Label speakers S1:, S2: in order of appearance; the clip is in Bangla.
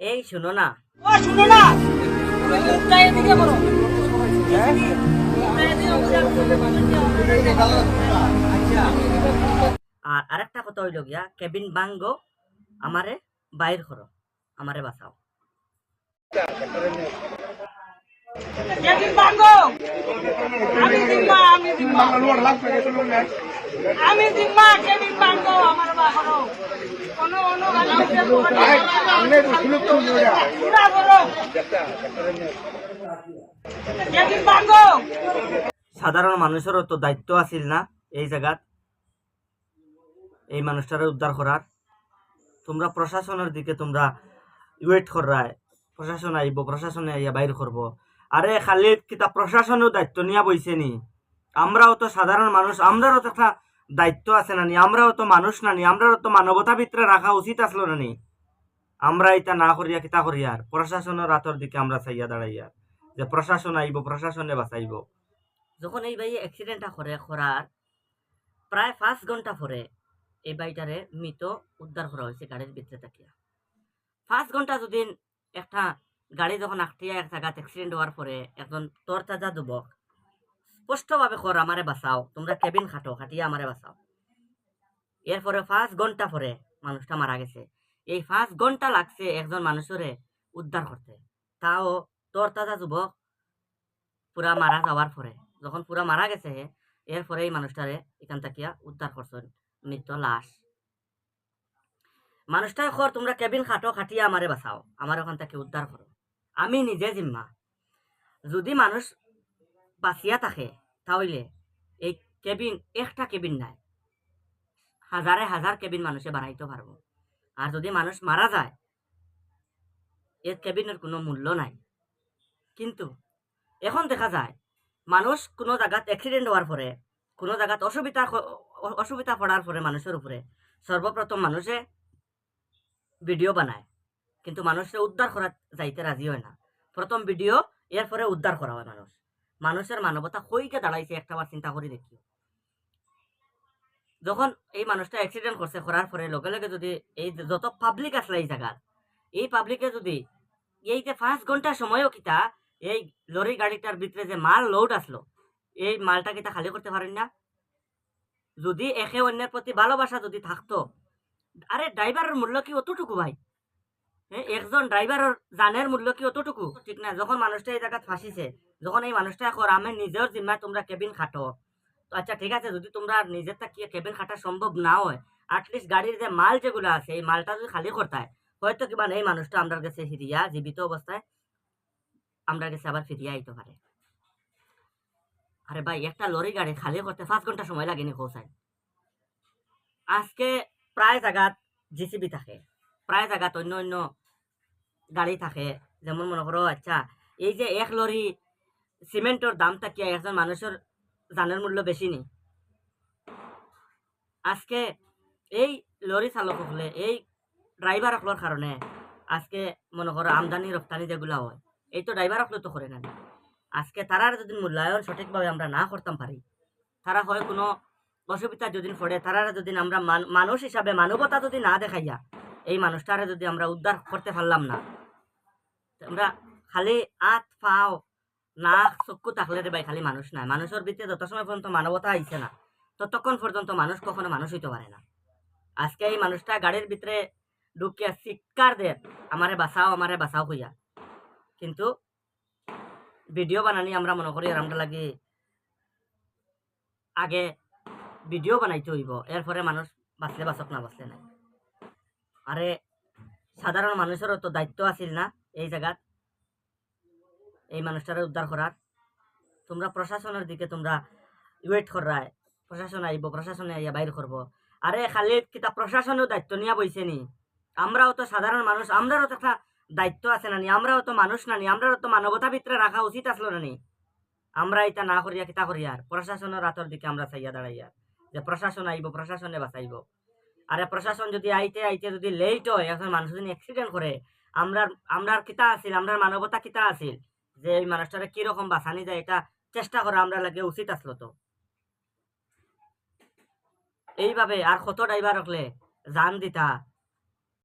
S1: এই শুনো না।
S2: ও শুনো না।
S1: আর আরেকটা কথা হইল গিয়া কেবিন বাঙ্গো আমারে বাইর করো আমারে বাঁচাও।
S2: আমি জিম্মা কেবিন বাঙ্গো আমার বাহরো কোনো
S1: সাধারণ মানুষেরও তো দায়িত্ব আছিল না এই জায়গাত, এই মানুষটারে উদ্ধার করার। তোমরা প্রশাসনের দিকে তোমরা ওয়েট করায়। প্রশাসন আইব, প্রশাসনে আইয়া বাইর করব। আরে খালি কিতা প্রশাসনেও দায়িত্ব নিয়া বইছে নি? আমরাও তো সাধারণ মানুষ আমরাও তো একটা দায়িত্ব আছে না নি? আমরাও তো মানুষ না নি? আমরাও তো মানবতা ভিতরে রাখা উচিত আসলো না নি? আমরা এটা না করিয়া কিতা করিয়ার প্রশাসনের রাতর দিকে আমরা চাইয়া দাঁড়াইয়া। যে প্রশাসন আইব, প্রশাসনে বাঁচাইব। যখন এই বাই অ্যাক্সিডেন্টটা করে, করার প্রায় পাঁচ ঘণ্টা পরে এই বাইটারে মৃত উদ্ধার করা হয়েছে গাড়ির ভিতরে থাকিয়া। পাঁচ ঘণ্টা যদি একটা গাড়ি যখন আটটিয়া এক জায়গাত অ্যাক্সিডেন্ট হওয়ার পরে একজন তরতাজা যুবক স্পষ্টভাবে কর, আমারে বাঁচাও, তোমরা কেবিন খাটো, খাটিয়া আমারে বাঁচাও। এরপরে পাঁচ ঘণ্টা পরে মানুষটা মারা গেছে। এই পাঁচ ঘণ্টা লাগছে একজন মানুষেরে উদ্ধার করতে তাও তোর তাজা যুবক পুরা মারা যাওয়ার পরে যখন পুরা মারা গেছে এরপরে এই মানুষটারে এখান থাকিয়া উদ্ধার করছেন মৃত লাশ। মানুষটা খর তোমরা কেবিন খাটো খাটিয়ে আমারে বাঁচাও। আমার ওখান থেকে উদ্ধার করো আমি নিজে জিম্মা। যদি মানুষ বাঁচিয়া থাকে, তাহলে এই কেবিন, একটা কেবিন নাই। হাজারে হাজার কেবিন মানুষে বানাইতে পারব আর যদি মানুষ মারা যায়, এর কেবিনের কোনো মূল্য নাই। কিন্তু এখন দেখা যায়, মানুষ কোনো জায়গাত অ্যাক্সিডেন্ট হওয়ার পরে, কোনো জায়গাত অসুবিধা অসুবিধা পড়ার পরে মানুষের উপরে, সর্বপ্রথম মানুষে ভিডিও বানায়। কিন্তু মানুষের উদ্ধার করা যাইতে রাজি হয় না। প্রথম ভিডিও এরপরে উদ্ধার করা হয় মানুষ। মানুষের মানবতা কইকে দাঁড়াইছে, একটা বার চিন্তা করে দেখি যখন এই মানুষটা অ্যাক্সিডেন্ট করছে, করার পরে লগে লগে যদি এই যত পাবলিক আসলে এই জায়গার এই পাবলিকে যদি এই যে পাঁচ ঘণ্টা সময়ও কিতা, এই লরি গাড়িটার ভিতরে যে মাল লোড আসলো, এই মালটা কিতা খালি করতে পারেন না? যদি একে অন্যের প্রতি ভালোবাসা যদি থাকতো, আরে ড্রাইভারের মূল্য কি অতটুকু ভাই? একজন ড্রাইভারের জানের মূল্য কি অতটুকু? ঠিক না, যখন মানুষটা এই জায়গায় ফাঁসিছে, যখন এই মানুষটা এখন, আমি নিজের জিম্মায় তোমরা কেবিন খাটো। আচ্ছা ঠিক আছে, যদি তোমরা নিজের তাকিয়ে কেবিন খাটা সম্ভব না হয় আটলিস্ট গাড়ির যে মাল যেগুলো আছে, এই মালটা যদি খালি করতে হয়, হয়তো কিবা এই মানুষটা আমরা কাছে ফিরিয়া, জীবিত অবস্থায়, আমরা কাছে আবার ফিরিয়ে আইতে পারে। আরে ভাই, একটা লরি গাড়ি খালি করতে পাঁচ ঘণ্টা সময় লাগেনি পৌঁছায়। আজকে প্রায় জায়গাত জিসিবি থাকে, প্রায় জায়গাত অন্য অন্য গাড়ি থাকে, যেমন মনে করো আচ্ছা এই যে এক লরি, সিমেন্টের দাম থাকিয়া একজন মানুষের জানের মূল্য বেশি নেই। আজকে এই লরি চালক হলে, এই ড্রাইভার হকলোর কারণে আজকে মনে করো আমদানি রপ্তানি যেগুলো হয় এই তো ড্রাইভার হকলো তো করে না। আজকে তারার যদি মূল্যায়ন সঠিকভাবে আমরা না করতাম পারি তারা হয় কোনো অসুবিধা যদি পড়ে তারা যদি আমরা মান- মানুষ হিসাবে মানবতা যদি না দেখাইয়া, এই মানুষটারে যদি আমরা উদ্ধার করতে পারলাম না আমরা খালি আত পাও নাক চক্ষু থাকলে রে ভাই খালি মানুষ নাই। মানুষের ভিতরে যত সময় পর্যন্ত মানবতা আইছে না, ততক্ষণ পর্যন্ত মানুষ কখনো মানুষ হইতে পারে না। আজকে এই মানুষটা গাড়ির ভিতরে ঢুকিয়া চিৎকার দে আমারে বাঁচাও আমারে বাঁচাও হইয়া। কিন্তু ভিডিও বানানি আমরা মনে করি আর আমরা লাগি আগে ভিডিও বানাইতে হইব, এরপরে মানুষ বাঁচলে বাঁচক, না বাঁচলে নাই। আরে, সাধারণ মানুষেরও তো দায়িত্ব আছিল না এই জায়গাত। এই মানুষটারে উদ্ধার করার। তোমরা প্রশাসনের দিকে তোমরা ওয়েট করায়। প্রশাসন আইব, প্রশাসনে আইয়া বাইর করব। আরে খালি কিতা প্রশাসনেও দায়িত্ব নিয়ে বইছে নি। আমরাও তো সাধারণ মানুষ আমরাও তো একটা দায়িত্ব আছে না নি। আমরাও তো মানুষ না নি। আমরাও তো মানবতা ভিতরে রাখা উচিত আসলো না নি। আমরা এটা না করিয়া কিতা করিয়ার প্রশাসনের রাতর দিকে আমরা চাইয়া দাঁড়াইয়া। যে প্রশাসন আইব, প্রশাসনে বাঁচাইব। আরে প্রশাসন যদি আইতে আইতে যদি লেট হয়, এখন মানুষ যদি অ্যাক্সিডেন্ট করে আমরা আমরার কিতা আছিল? আমরার মানবতা কিতা আছিল? যে এই মানুষটারে কীরকম বাঁচানি যায়, এটা চেষ্টা করা আমরা লাগে উচিত আসলো তো। এইভাবে আর কত ড্রাইভার রাখলে জান দিতা